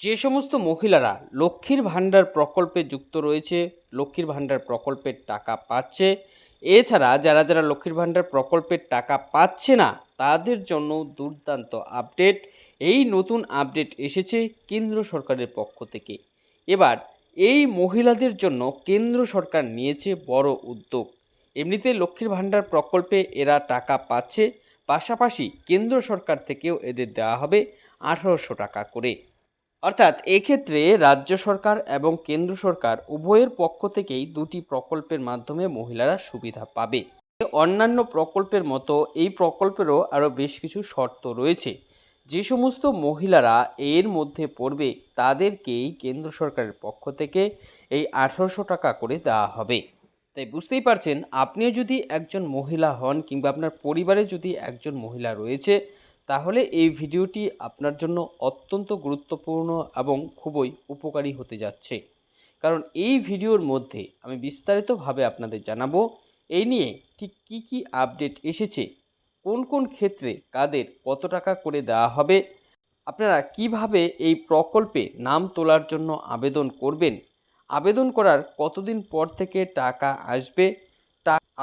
যে সমস্ত মহিলারা লক্ষ্মীর ভাণ্ডার প্রকল্পে যুক্ত রয়েছে, লক্ষ্মীর ভাণ্ডার প্রকল্পের টাকা পাচ্ছে, এছাড়া যারা যারা লক্ষ্মীর ভাণ্ডার প্রকল্পের টাকা পাচ্ছে না, তাদের জন্য দুর্দান্ত আপডেট। এই নতুন আপডেট এসেছে কেন্দ্র সরকারের পক্ষ থেকে। এবার, এই মহিলাদের জন্য কেন্দ্র সরকার নিয়েছে বড় উদ্যোগ। এমনিতে লক্ষ্মীর ভাণ্ডার প্রকল্পে এরা টাকা পাচ্ছে, পাশাপাশি কেন্দ্র সরকার থেকেও এদের দেওয়া হবে আঠারোশো টাকা করে। অর্থাৎ এক্ষেত্রে রাজ্য সরকার এবং কেন্দ্র সরকার উভয়ের পক্ষ থেকেই দুটি প্রকল্পের মাধ্যমে মহিলারা সুবিধা পাবে। অন্যান্য প্রকল্পের মতো এই প্রকল্পেরও আরও বেশ কিছু শর্ত রয়েছে। যে সমস্ত মহিলারা এর মধ্যে পড়বে, তাদেরকেই কেন্দ্র সরকারের পক্ষ থেকে এই আঠারোশো টাকা করে দেওয়া হবে। তাই বুঝতেই পারছেন, আপনিও যদি একজন মহিলা হন কিংবা আপনার পরিবারে যদি একজন মহিলা রয়েছে তাহলে এই ভিডিওটি আপনার জন্য অত্যন্ত গুরুত্বপূর্ণ এবং খুবই উপকারী হতে যাচ্ছে। কারণ এই ভিডিওর মধ্যে আমি বিস্তারিতভাবে আপনাদের জানাব, এই নিয়ে ঠিক কী কী আপডেট এসেছে, কোন কোন ক্ষেত্রে কাদের কত টাকা করে দেওয়া হবে, আপনারা কীভাবে এই প্রকল্পে নাম তোলার জন্য আবেদন করবেন, আবেদন করার কতদিন পর থেকে টাকা আসবে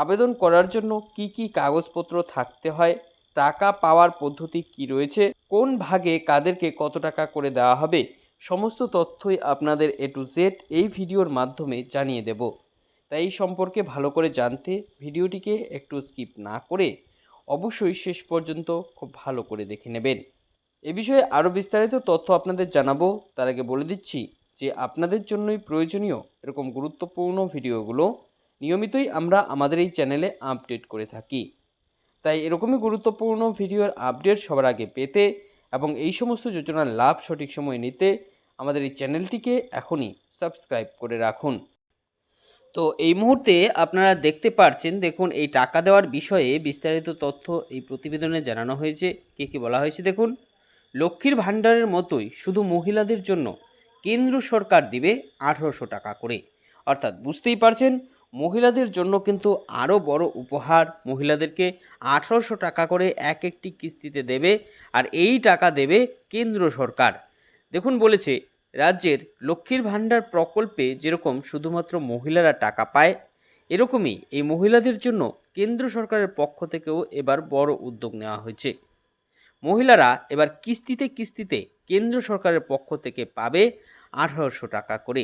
আবেদন করার জন্য কি কি কাগজপত্র থাকতে হয় টাকা পাওয়ার পদ্ধতি কি রয়েছে? কোন ভাগে কাদেরকে কত টাকা করে দেওয়া হবে? সমস্ত তথ্যই আপনাদের এ টু জেড এই ভিডিওর মাধ্যমে জানিয়ে দেব। তাই এই সম্পর্কে ভালো করে জানতে ভিডিওটিকে একটু স্কিপ না করে অবশ্যই শেষ পর্যন্ত খুব ভালো করে দেখে নেবেন। এ বিষয়ে আরও বিস্তারিত তথ্য আপনাদের জানাব। তার আগে বলে দিচ্ছি যে আপনাদের জন্যই প্রয়োজনীয় এরকম গুরুত্বপূর্ণ ভিডিওগুলো নিয়মিতই আমরা আমাদের এই চ্যানেলে আপডেট করে থাকি। তাই এরকমই গুরুত্বপূর্ণ ভিডিওর আপডেট সবার আগে পেতে এবং এই সমস্ত যোজনার লাভ সঠিক সময় নিতে আমাদের এই চ্যানেলটিকে এখনই সাবস্ক্রাইব করে রাখুন। তো এই মুহূর্তে আপনারা দেখতে পারছেন, দেখুন এই টাকা দেওয়ার বিষয়ে বিস্তারিত তথ্য এই প্রতিবেদনে জানানো হয়েছে। কী কী বলা হয়েছে দেখুন, লক্ষ্মীর ভাণ্ডারের মতোই শুধু মহিলাদের জন্য কেন্দ্র সরকার দিবে আঠারোশো টাকা করে। অর্থাৎ বুঝতেই পারছেন মহিলাদের জন্য কিন্তু আরও বড় উপহার মহিলাদেরকে আঠারোশো টাকা করে এক একটি কিস্তিতে দেবে আর এই টাকা দেবে কেন্দ্র সরকার। দেখুন বলেছে, রাজ্যের লক্ষ্মীর ভাণ্ডার প্রকল্পে যেরকম শুধুমাত্র মহিলারা টাকা পায়, এরকমই এই মহিলাদের জন্য কেন্দ্র সরকারের পক্ষ থেকেও এবার বড় উদ্যোগ নেওয়া হয়েছে। মহিলারা এবার কিস্তিতে কিস্তিতে কেন্দ্র সরকারের পক্ষ থেকে পাবে আঠারোশো টাকা করে।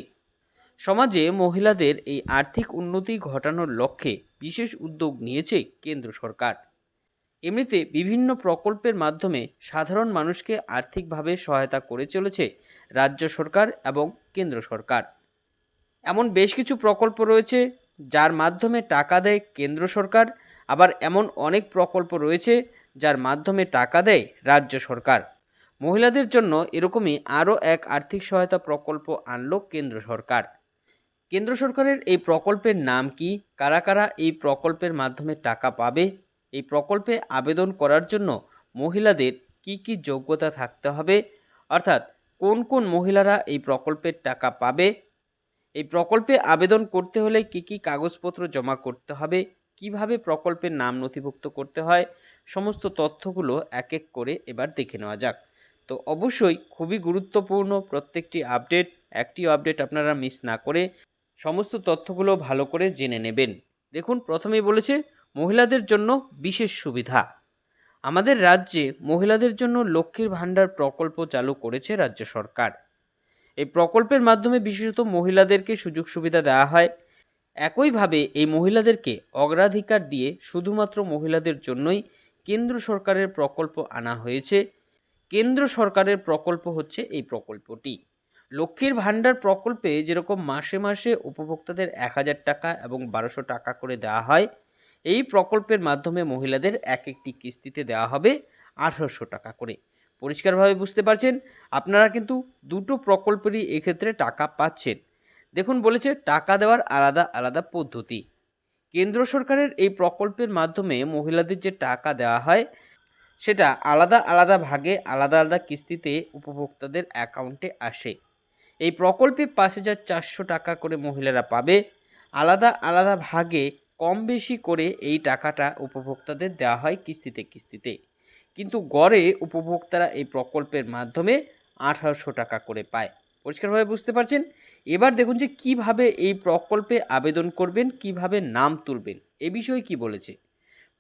সমাজে মহিলাদের এই আর্থিক উন্নতি ঘটানোর লক্ষ্যে বিশেষ উদ্যোগ নিয়েছে কেন্দ্র সরকার। এমনিতে বিভিন্ন প্রকল্পের মাধ্যমে সাধারণ মানুষকে আর্থিকভাবে সহায়তা করে চলেছে রাজ্য সরকার এবং কেন্দ্র সরকার। এমন বেশ কিছু প্রকল্প রয়েছে যার মাধ্যমে টাকা দেয় কেন্দ্র সরকার, আবার এমন অনেক প্রকল্প রয়েছে যার মাধ্যমে টাকা দেয় রাজ্য সরকার। মহিলাদের জন্য এরকমই আরও এক আর্থিক সহায়তা প্রকল্প আনল কেন্দ্র সরকার। কেন্দ্র সরকারের এই প্রকল্পের নাম কি? কারা কারা এই প্রকল্পের মাধ্যমে টাকা পাবে? এই প্রকল্পে আবেদন করার জন্য মহিলাদের কি কি যোগ্যতা থাকতে হবে? অর্থাৎ কোন কোন মহিলারা এই প্রকল্পের টাকা পাবে? এই প্রকল্পে আবেদন করতে হলে কি কি কাগজপত্র জমা করতে হবে? কীভাবে প্রকল্পের নাম নথিভুক্ত করতে হয়? সমস্ত তথ্যগুলো এক এক করে এবার দেখে নেওয়া যাক। তো অবশ্যই খুবই গুরুত্বপূর্ণ প্রত্যেকটি আপডেট। একটি আপডেট আপনারা মিস না করে সমস্ত তথ্যগুলো ভালো করে জেনে নেবেন। দেখুন, প্রথমেই বলেছে, মহিলাদের জন্য বিশেষ সুবিধা। আমাদের রাজ্যে মহিলাদের জন্য লক্ষ্মীর ভাণ্ডার প্রকল্প চালু করেছে রাজ্য সরকার। এই প্রকল্পের মাধ্যমে বিশেষত মহিলাদেরকে সুযোগ সুবিধা দেওয়া হয়। একইভাবে এই মহিলাদেরকে অগ্রাধিকার দিয়ে শুধুমাত্র মহিলাদের জন্যই কেন্দ্র সরকারের প্রকল্প আনা হয়েছে। কেন্দ্র সরকারের প্রকল্প হচ্ছে এই প্রকল্পটি। লক্ষ্মীর ভাণ্ডার প্রকল্পে যেরকম মাসে মাসে উপভোক্তাদের এক হাজার টাকা এবং বারোশো টাকা করে দেওয়া হয়, এই প্রকল্পের মাধ্যমে মহিলাদের এক একটি কিস্তিতে দেওয়া হবে আঠারোশো টাকা করে। পরিষ্কারভাবে বুঝতে পারছেন? আপনারা কিন্তু দুটো প্রকল্পেরই এক্ষেত্রে টাকা পাচ্ছেন। দেখুন বলেছে, টাকা দেওয়ার আলাদা আলাদা পদ্ধতি। কেন্দ্র সরকারের এই প্রকল্পের মাধ্যমে মহিলাদের যে টাকা দেওয়া হয়, সেটা আলাদা আলাদা ভাগে আলাদা আলাদা কিস্তিতে উপভোক্তাদের অ্যাকাউন্টে আসে। এই প্রকল্পে পাঁচ হাজার চারশো টাকা করে মহিলারা পাবে। আলাদা আলাদা ভাগে কম বেশি করে এই টাকাটা উপভোক্তাদের দেওয়া হয় কিস্তিতে কিস্তিতে। কিন্তু গড়ে উপভোক্তারা এই প্রকল্পের মাধ্যমে আঠারোশো টাকা করে পায়। পরিষ্কারভাবে বুঝতে পারছেন? এবার দেখুন যে কীভাবে এই প্রকল্পে আবেদন করবেন, কীভাবে নাম তুলবেন, এ বিষয়ে কি বলেছে?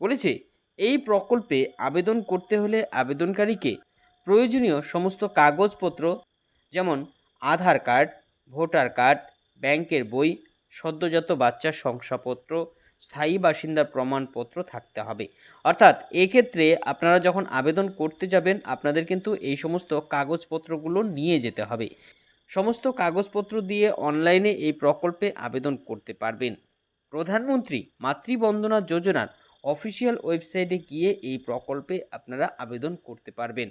বলেছে, এই প্রকল্পে আবেদন করতে হলে আবেদনকারীকে প্রয়োজনীয় সমস্ত কাগজপত্র যেমন আধার কার্ড, ভোটার কার্ড, ব্যাংকের বই, সদ্যজাত বাচ্চার শংসাপত্র, স্থায়ী বাসিন্দার প্রমাণপত্র থাকতে হবে। অর্থাৎ এক্ষেত্রে আপনারা যখন আবেদন করতে যাবেন, আপনাদের কিন্তু এই সমস্ত কাগজপত্রগুলো নিয়ে যেতে হবে। সমস্ত কাগজপত্র দিয়ে অনলাইনে এই প্রকল্পে আবেদন করতে পারবেন। প্রধানমন্ত্রী মাতৃবন্দনা যোজনার অফিসিয়াল ওয়েবসাইটে গিয়ে এই প্রকল্পে আপনারা আবেদন করতে পারবেন।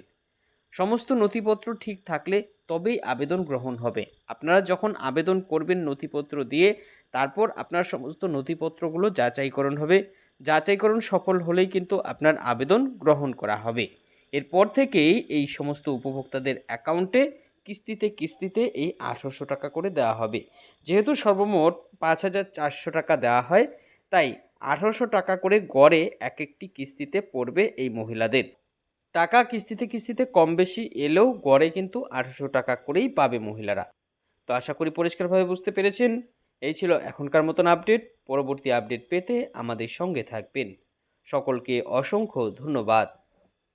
সমস্ত নথিপত্র ঠিক থাকলে তবেই আবেদন গ্রহণ হবে। আপনারা যখন আবেদন করবেন নথিপত্র দিয়ে, তারপর আপনার সমস্ত নথিপত্রগুলো যাচাইকরণ হবে। যাচাইকরণ সফল হলেই কিন্তু আপনার আবেদন গ্রহণ করা হবে। এরপর থেকেই এই সমস্ত উপভোক্তাদের অ্যাকাউন্টে কিস্তিতে কিস্তিতে এই আঠারোশো টাকা করে দেওয়া হবে। যেহেতু সর্বমোট পাঁচ হাজার চারশো টাকা দেওয়া হয়, তাই আঠারোশো টাকা করে গড়ে এক একটি কিস্তিতে পড়বে এই মহিলাদের। টাকা কিস্তিতে কিস্তিতে কম বেশি এলেও গড়ে কিন্তু আঠেরোশো টাকা করেই পাবে মহিলারা। তো আশা করি পরিষ্কারভাবে বুঝতে পেরেছেন। এই ছিল এখনকার মতন আপডেট। পরবর্তী আপডেট পেতে আমাদের সঙ্গে থাকবেন। সকলকে অসংখ্য ধন্যবাদ।